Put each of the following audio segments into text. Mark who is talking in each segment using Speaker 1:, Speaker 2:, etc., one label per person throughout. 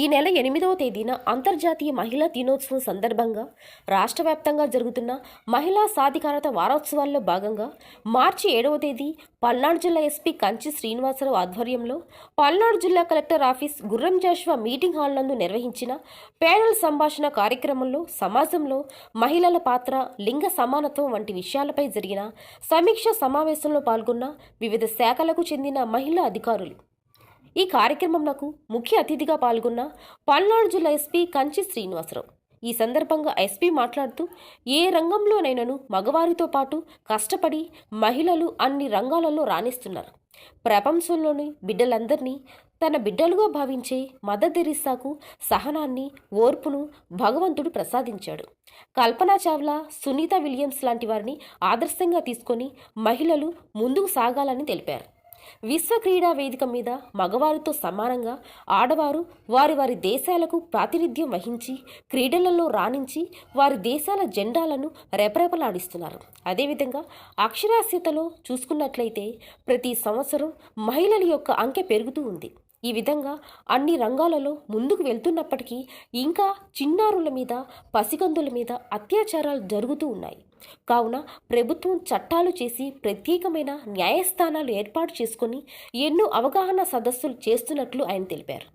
Speaker 1: ఈ నెల ఎనిమిదవ తేదీన అంతర్జాతీయ మహిళా దినోత్సవం సందర్భంగా రాష్ట్ర వ్యాప్తంగా జరుగుతున్న మహిళా సాధికారత వారోత్సవాల్లో భాగంగా మార్చి ఏడవ తేదీ పల్నాడు జిల్లా ఎస్పీ కంచి శ్రీనివాసరావు ఆధ్వర్యంలో పల్నాడు జిల్లా collector office Gurram Jashuva meeting hall నందు నిర్వహించిన ప్యానెల్ సంభాషణ కార్యక్రమంలో సమాజంలో మహిళల పాత్ర లింగ సమానత్వం వంటి విషయాలపై జరిగిన సమీక్ష సమావేశంలో పాల్గొన్న వివిధ శాఖలకు చెందిన మహిళా అధికారులు. ఈ కార్యక్రమంలో ముఖ్య అతిథిగా పాల్గొన్న పల్నాడు జిల్లా ఎస్పీ కంచి శ్రీనివాసరావు. ఈ సందర్భంగా ఎస్పీ మాట్లాడుతూ ఏ రంగంలోనైనాను మగవారితో పాటు కష్టపడి మహిళలు అన్ని రంగాలలో రాణిస్తున్నారు. ప్రపంచంలోని బిడ్డలందరినీ తన బిడ్డలుగా భావించే మదర్ తెరిసాకు సహనాన్ని ఓర్పును భగవంతుడు ప్రసాదించాడు. కల్పనా చావ్లా సునీత విలియమ్స్ లాంటి వారిని ఆదర్శంగా తీసుకొని మహిళలు ముందుకు సాగాలని తెలిపారు. విశ్వ క్రీడా వేదిక మీద మగవారితో సమానంగా ఆడవారు వారి వారి దేశాలకు ప్రాతినిధ్యం వహించి క్రీడలలో రాణించి వారి దేశాల జెండాలను రెపరెపలాడిస్తున్నారు. అదేవిధంగా అక్షరాస్యతలో చూసుకున్నట్లయితే ప్రతి సంవత్సరం మహిళల యొక్క అంకె పెరుగుతూ ఉంది. ఈ విధంగా అన్ని రంగాలలో ముందుకు వెళ్తున్నప్పటికీ ఇంకా చిన్నారుల మీద పసికందుల మీద అత్యాచారాలు జరుగుతూ ఉన్నాయి. కావున ప్రభుత్వం చట్టాలు చేసి ప్రత్యేకమైన న్యాయస్థానాలు ఏర్పాటు చేసుకుని ఎన్నో అవగాహన సదస్సులు చేస్తున్నట్లు ఆయన తెలిపారు.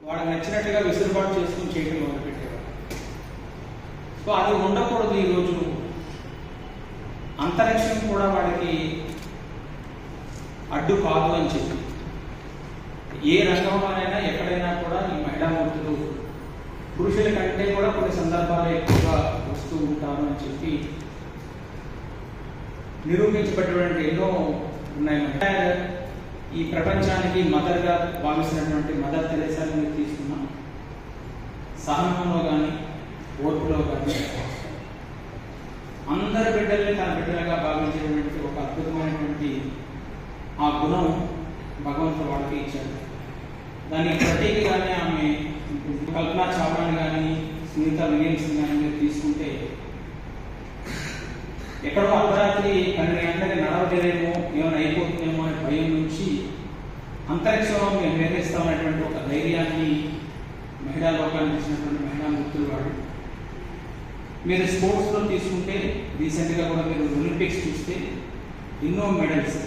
Speaker 2: వాడు నచ్చినట్టుగా విసులుబాటు చేసుకుని చేయడం మొదలుపెట్టారు. సో అది ఉండకూడదు ఈరోజు అంతరిక్షం కూడా వాడికి అడ్డు కాదు అని చెప్పి. ఏ రంగంలోనైనా ఎక్కడైనా కూడా ఈ మహిళా మూర్తులు పురుషుల కంటే కూడా కొన్ని సందర్భాల్లో ఎక్కువగా వస్తూ ఉంటాను అని చెప్పి నిరూపించబడినటువంటి ఎన్నో ఉన్నాయి. ఈ ప్రపంచానికి మదర్గా భావిస్తున్నటువంటి మదర్ తెరేసాని మీరు తీసుకున్నాం సహనంలో కానీ ఓర్పులో కానీ అందరి బిడ్డల్ని తన బిడ్డలుగా భావించేటువంటి ఒక అద్భుతమైనటువంటి ఆ గుణం భగవంతుడు వాళ్ళకి ఇచ్చాడు. దానికి ప్రతీకగానే ఆమె కల్పనా చావ్లాని కానీ సునీత విలియమ్స్ కానీ మీరు తీసుకుంటే ఎక్కడో అర్ధరాత్రి పన్నెండు గంటలకి నడవలేమో ఏమైనా అయిపోతుందేమో అనే భయం నుంచి అంతరిక్షంలో మేము నిర్వహిస్తామనేటువంటి ఒక ధైర్యాన్ని మహిళా లోకానికి ఇచ్చినటువంటి మహిళా మూర్తులు వాడు మీరు స్పోర్ట్స్లో తీసుకుంటే రీసెంట్గా కూడా మీరు ఒలింపిక్స్ చూస్తే ఎన్నో మెడల్స్.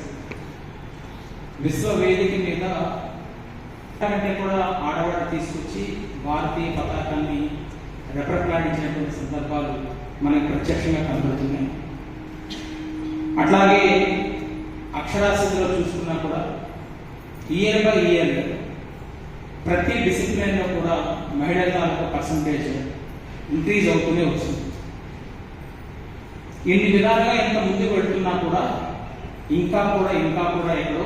Speaker 2: విశ్వ వేదిక మీద కంటే కూడా ఆడవాళ్ళు తీసుకొచ్చి భారతీయ పతాకాన్ని రెప్రట్లాడించినటువంటి సందర్భాలు మనకు ప్రత్యక్షంగా కనబడుతున్నాయి. అట్లాగే అక్షరాస్యతలో చూసుకున్నా కూడా ఇయర్ బై ఇయర్ ప్రతి డిసిప్లిన్లో కూడా మహిళల తాలూకా పర్సంటేజ్ ఇంక్రీజ్ అవుతూనే వస్తుంది. ఇన్ని విధాలుగా ఎంత ముందుకు వెళ్తున్నా కూడా ఇంకా కూడా ఇంకా కూడా ఎక్కడో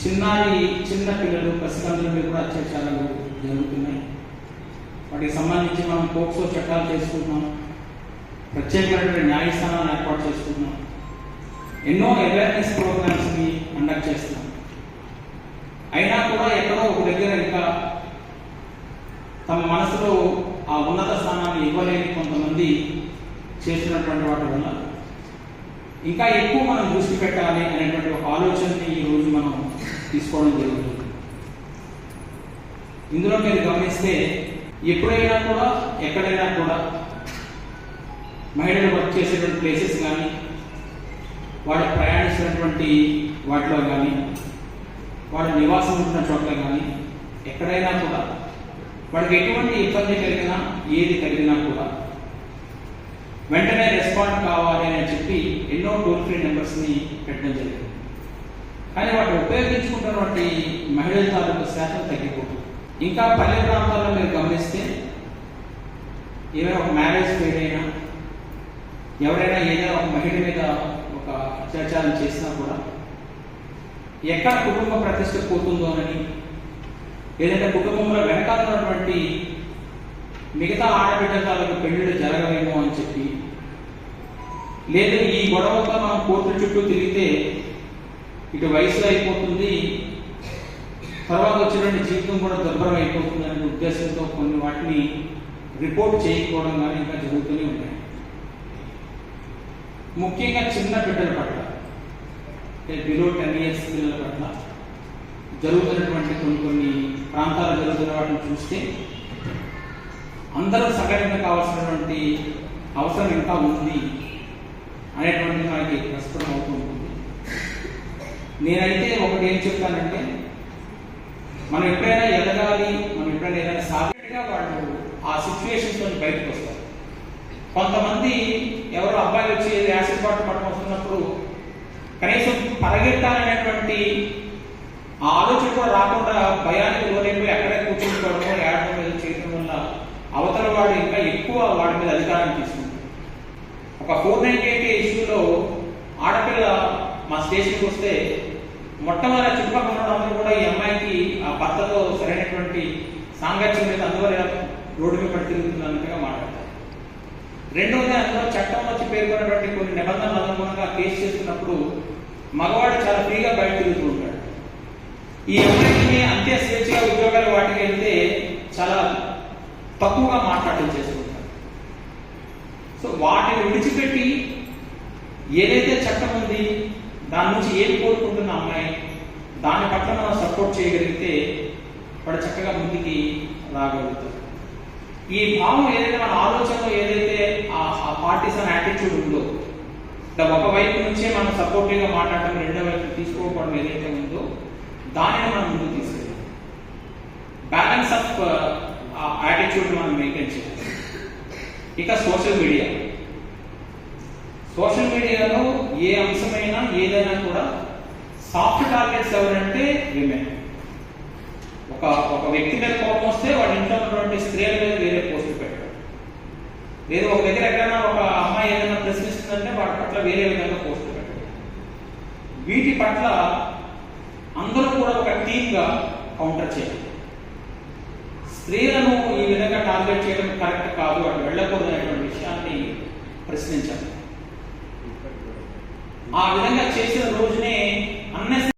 Speaker 2: చిన్నారి చిన్న పిల్లలు పసికందుల మీద కూడా అత్యాచారాలు జరుగుతున్నాయి. వాటికి సంబంధించి మనం పోక్సో చట్టాలు చేసుకుంటున్నాం. ప్రత్యేకమైనటువంటి న్యాయస్థానాన్ని ఏర్పాటు చేసుకుంటున్నాం. ఎన్నో అవేర్నెస్ ప్రోగ్రామ్స్ని కండక్ట్ చేస్తున్నాం. అయినా కూడా ఎక్కడో ఒక దగ్గర ఇంకా తమ మనసులో ఆ ఉన్నత స్థానాన్ని ఇవ్వలేని కొంతమంది చేస్తున్నటువంటి వాటి వల్ల ఇంకా ఎక్కువ మనం దృష్టి పెట్టాలి అనేటువంటి ఒక ఆలోచనని ఈ రోజు మనం తీసుకోవడం జరుగుతుంది. ఇందులో మీరు గమనిస్తే ఎప్పుడైనా కూడా ఎక్కడైనా కూడా మహిళలు వర్క్ చేసేటువంటి ప్లేసెస్ కానీ వాళ్ళు ప్రయాణిస్తున్నటువంటి వాటిలో కానీ వాళ్ళ నివాసం ఉంటున్న చోట్ల కానీ ఎక్కడైనా కూడా వాళ్ళకి ఎటువంటి ఇబ్బంది కలిగినా ఏది కలిగినా కూడా వెంటనే రెస్పాండ్ కావాలి అని చెప్పి ఎన్నో టోల్ ఫ్రీ నెంబర్స్ని పెట్టడం జరిగింది. కానీ వాటిని ఉపయోగించుకుంటున్నటువంటి మహిళల తాలూకు శాతం తగ్గిపోతుంది. ఇంకా పల్లె ప్రాంతాల్లో మీరు గమనిస్తే ఏమైనా ఒక మ్యారేజ్ పేరు అయినా ఎవరైనా ఏదైనా ఒక మహిళ మీద ఒక అత్యాచారం చేసినా కూడా ఎక్కడ కుటుంబ ప్రతిష్ట పోతుందోనని ఏదైతే కుటుంబంలో వెనకాల ఉన్నటువంటి మిగతా ఆడబిడ్డ కాలకు పెళ్ళిళ్ళు జరగవేమో అని చెప్పి లేదు ఈ గొడవతో మనం కోర్టు చుట్టూ తిరిగితే ఇటు వయసు అయిపోతుంది తర్వాత వచ్చినటువంటి జీవితం కూడా దుర్భరం అయిపోతుందనే ఉద్దేశంతో కొన్ని వాటిని రిపోర్ట్ చేయకపోవడం కానీ ఇంకా జరుగుతూనే ఉన్నాయి. ముఖ్యంగా చిన్న బిడ్డల పట్ల బిలో టెన్ ఇయర్స్ పిల్లల పట్ల జరుగుతున్నటువంటి కొన్ని కొన్ని ప్రాంతాలు జరుగుతున్న వాటిని చూస్తే అందరూ సంఘటన కావాల్సినటువంటి అవసరం ఇంకా ఉంది అనేటువంటి మనకి ప్రస్తుతం అవుతూ ఉంటుంది. నేనైతే ఒకటి ఏం చెప్తానంటే మనం ఎప్పుడైనా ఎదగాలి మనం ఎప్పుడైనా ఏదైనా సాధిగా వాళ్ళు ఆ సిచ్యువేషన్స్ నుంచి బయటకు వస్తారు. కొంతమంది ఎవరో అబ్బాయిలు వచ్చి యాసిడ్ బాటిల్ పట్టడం వస్తున్నప్పుడు కనీసం పరిగెత్తాలనేటువంటి ఆ ఆలోచన కూడా రాకుండా భయానికి లోనైపోయి అక్కడే కూర్చుంటుకోవడం ఏడడం మీద చేయడం వల్ల అవతల వాడు ఇంకా ఎక్కువ వాడి మీద అధికారం తీసుకుంటారు. ఒక ఫోర్ నైన్టీ ఎయిట్ ఇష్యూలో ఆడపిల్ల మా స్టేషన్కి వస్తే మొట్టమొదటి చుట్టుపక్కల ఉన్న కూడా ఈ అమ్మాయికి ఆ భర్తతో సరైనటువంటి సాంగత్యం మీద అందువల్ల రోడ్డు మీద పడి తిరుగుతుంది అన్నట్టుగా మాట్లాడతారు. రెండవది అందులో చట్టం వచ్చి పేర్కొన్నటువంటి కొన్ని నిబంధనలు అనుగుణంగా కేసు చేస్తున్నప్పుడు మగవాడు చాలా ఫ్రీగా బయట తిరుగుతూ ఉంటాడు. ఈ అమ్మాయికి అంతే స్వేచ్ఛగా ఉద్యోగాలు వాటికి వెళ్తే చాలా తక్కువగా మాట్లాడటం చేసుకుంటారు. సో వాటిని విడిచిపెట్టి ఏదైతే చట్టం ఉంది దాని నుంచి ఏది కోరుకుంటున్న అమ్మాయి? దాని పట్ల మనం సపోర్ట్ చేయగలిగితే వాడు చక్కగా ముందుకి రాగలుగుతారు ఈ భావం ఏదైతే మన ఆలోచనలో ఏదైతే ఆ పార్టీసన్ యాటిట్యూడ్ ఉందో ఒక వైపు నుంచే మనం సపోర్టివ్గా మాట్లాడటం రెండో వైపు తీసుకోకపోవడం ఏదైతే ఉందో దానిని మనం ముందుకు తీసుకెళ్ళాలి. బ్యాలెన్స్ ఆఫ్ యాటిట్యూడ్ మనం మెయింటైన్ చేయాలి. ఇక సోషల్ మీడియా సోషల్ మీడియాలో ఏ అంశమైనా ఏదైనా కూడా సాఫ్ట్ టార్గెట్స్ ఎవరంటే విమెన్. ఒక ఒక వ్యక్తి మీద కోపం వస్తే వాడి ఇంట్లో ఉన్నటువంటి స్త్రీల మీద వేరే పోస్టులు పెట్టడం. లేదు ఒక దగ్గర ఎక్కడైనా ఒక అమ్మాయి ఏదైనా ప్రశ్నిస్తుందంటే వాడి పట్ల వేరే విధంగా పోస్టులు పెట్టడం. వీటి పట్ల అందరూ కూడా ఒక టీమ్గా కౌంటర్ చేయాలి స్త్రీలను ఈ విధంగా టార్గెట్ చేయడం కరెక్ట్ కాదు అటు వెళ్ళకూడదు అనేటువంటి విషయాన్ని ప్రశ్నించాలి. ఆ విధంగా చేసిన రోజునే